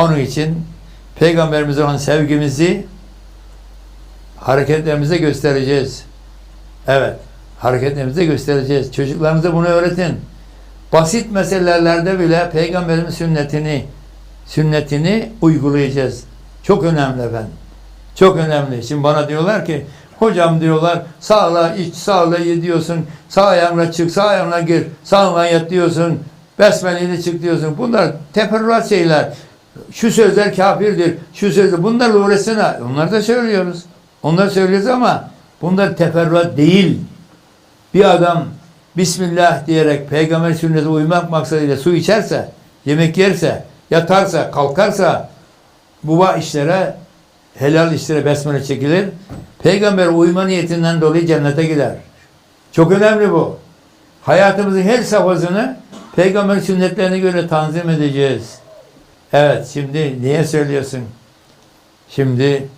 Onun için Peygamberimize olan sevgimizi hareketlerimize göstereceğiz. Evet, hareketlerimize göstereceğiz. Çocuklarınıza bunu öğretin. Basit meselelerde bile Peygamberimiz sünnetini sünnetini uygulayacağız. Çok önemli efendim. Çok önemli. Şimdi bana diyorlar ki hocam diyorlar sağla iç sağla ye diyorsun. Sağ ayağına çık sağ ayağına gir. Sağına yat diyorsun. Besmeleyle çık diyorsun. Bunlar teferruat şeyler. Şu sözler kafirdir. Şu sözler. Bunlarla uğraşsana. Onları da söylüyoruz. Onları söylüyoruz ama bunlar teferruat değil. Bir adam Bismillah diyerek peygamber sünnetine uymak maksadıyla su içerse, yemek yerse, yatarsa, kalkarsa bu işlere helal işlere besmele çekilir. Peygamber uyma niyetinden dolayı cennete gider. Çok önemli bu. Hayatımızın her safhasını peygamber sünnetlerine göre tanzim edeceğiz. Evet şimdi niye söylüyorsun? Şimdi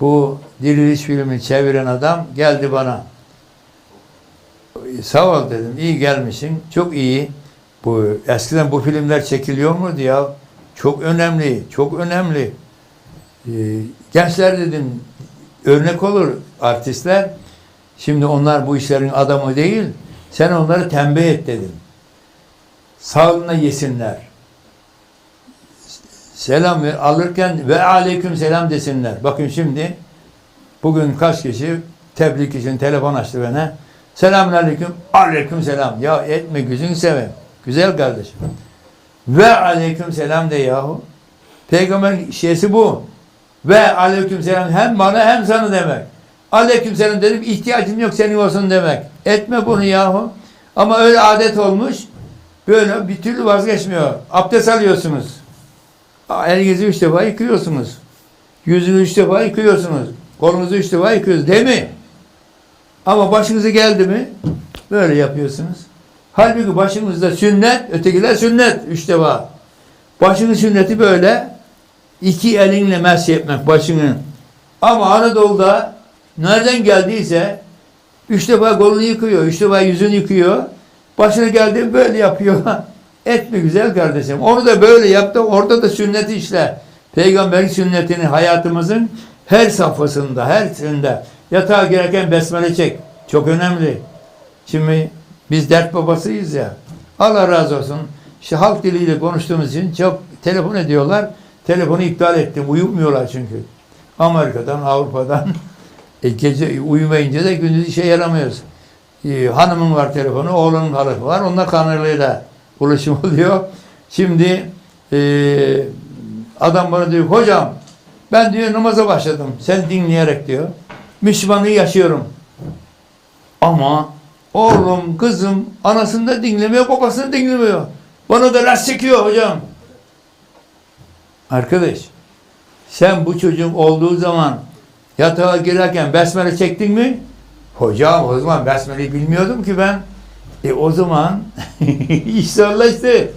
bu Diriliş filmini çeviren adam geldi bana. Sağ ol dedim. İyi gelmişsin. Çok iyi. Bu eskiden bu filmler çekiliyor muydu ya? Çok önemli. Çok önemli. Ee, gençler dedim örnek olur artistler. Şimdi onlar bu işlerin adamı değil. Sen onları tembih et dedim. Sağlığına yesinler. Selam alırken ve aleyküm selam desinler. Bakın şimdi bugün kaç kişi tebrik için telefon açtı bana. Selamun aleyküm. Aleyküm selam. Ya etme gözünü seveyim. Güzel kardeşim. Ve aleyküm selam de yahu. Peygamber şeysi bu. Ve aleyküm selam hem bana hem sana demek. Aleyküm selam dedim ihtiyacım yok senin olsun demek. Etme bunu yahu. Ama öyle adet olmuş. Böyle bir türlü vazgeçmiyor. Abdest alıyorsunuz. Elinizi üç defa yıkıyorsunuz. Yüzünü üç defa yıkıyorsunuz. Kolunuzu üç defa yıkıyorsunuz. Değil mi? Ama başınıza geldi mi böyle yapıyorsunuz. Halbuki başımızda sünnet, ötekiler sünnet üç defa. Başının sünneti böyle iki elinle mesh etmek başını. Ama Anadolu'da nereden geldiyse üç defa kolunu yıkıyor, üç defa yüzünü yıkıyor. Başına geldi böyle yapıyor. Et mi güzel kardeşim? Onu da böyle yaptı. Orada da sünneti işle. Peygamberin sünnetini hayatımızın her safhasında, her sırında yatağa girerken besmele çek. Çok önemli. Şimdi biz dert babasıyız ya. Allah razı olsun. İşte halk diliyle konuştuğumuz için çok telefon ediyorlar. Telefonu iptal ettim. Uyumuyorlar çünkü. Amerika'dan, Avrupa'dan. E gece uyumayınca da gündüz işe yaramıyoruz. Ee, hanımın var telefonu, oğlunun tarafı var. Onunla kanalıyla ulaşım oluyor. Şimdi e, adam bana diyor, hocam ben diyor namaza başladım. Sen dinleyerek diyor. Müslümanlığı yaşıyorum. Ama oğlum, kızım anasını da dinlemiyor, babasını dinlemiyor. Bana da laf çekiyor hocam. Arkadaş, sen bu çocuğun olduğu zaman yatağa girerken besmele çektin mi? Hocam o zaman besmeleyi bilmiyordum ki ben. E o zaman iş zorlaştı.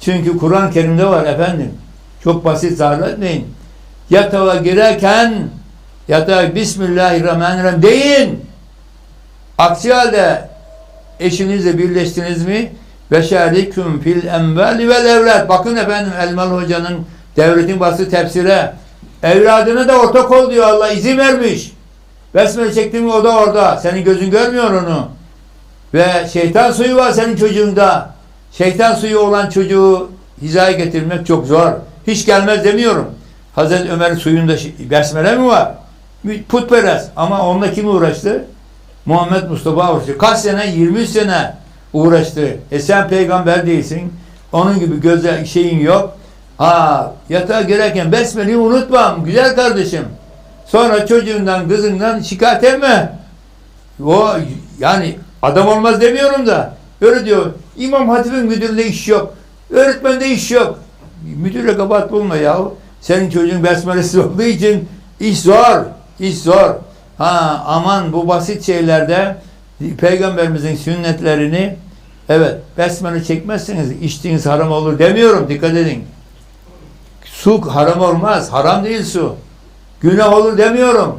Çünkü Kur'an-ı Kerim'de var efendim. Çok basit zannetmeyin. Yatağa girerken yatağa Bismillahirrahmanirrahim deyin. Aksi halde eşinizle birleştiniz mi? Ve şeriküm fil envali vel evlat. Bakın efendim Elmalı Hoca'nın devletin bası tefsire. Evladına da ortak ol diyor Allah izin vermiş. Besmele çektin mi o da orada. Senin gözün görmüyor onu. Ve şeytan suyu var senin çocuğunda. Şeytan suyu olan çocuğu hizaya getirmek çok zor. Hiç gelmez demiyorum. Hazreti Ömer'in suyunda besmele mi var? Putperest. Ama onunla kim uğraştı? Muhammed Mustafa uğraştı. Kaç sene? 23 sene uğraştı. E sen peygamber değilsin. Onun gibi gözel şeyin yok. Ha yatağa girerken besmeleyi unutmam. Güzel kardeşim. Sonra çocuğundan, kızından şikayet etme. O yani adam olmaz demiyorum da. Öyle diyor. İmam Hatip'in müdürlüğünde iş yok. Öğretmende iş yok. Müdürle kabahat bulma yahu. Senin çocuğun besmelesi olduğu için iş zor. İş zor. Ha aman bu basit şeylerde peygamberimizin sünnetlerini evet besmele çekmezseniz içtiğiniz haram olur demiyorum. Dikkat edin. Su haram olmaz. Haram değil su. Günah olur demiyorum.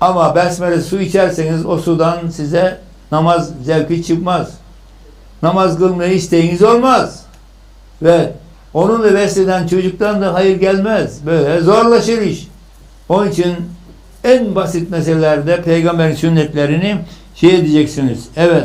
Ama besmele su içerseniz o sudan size namaz zevki çıkmaz. Namaz kılmaya isteğiniz olmaz. Ve Onunla beslenen çocuktan da hayır gelmez. Böyle zorlaşır iş. Onun için en basit meselelerde peygamberin sünnetlerini şey edeceksiniz. Evet.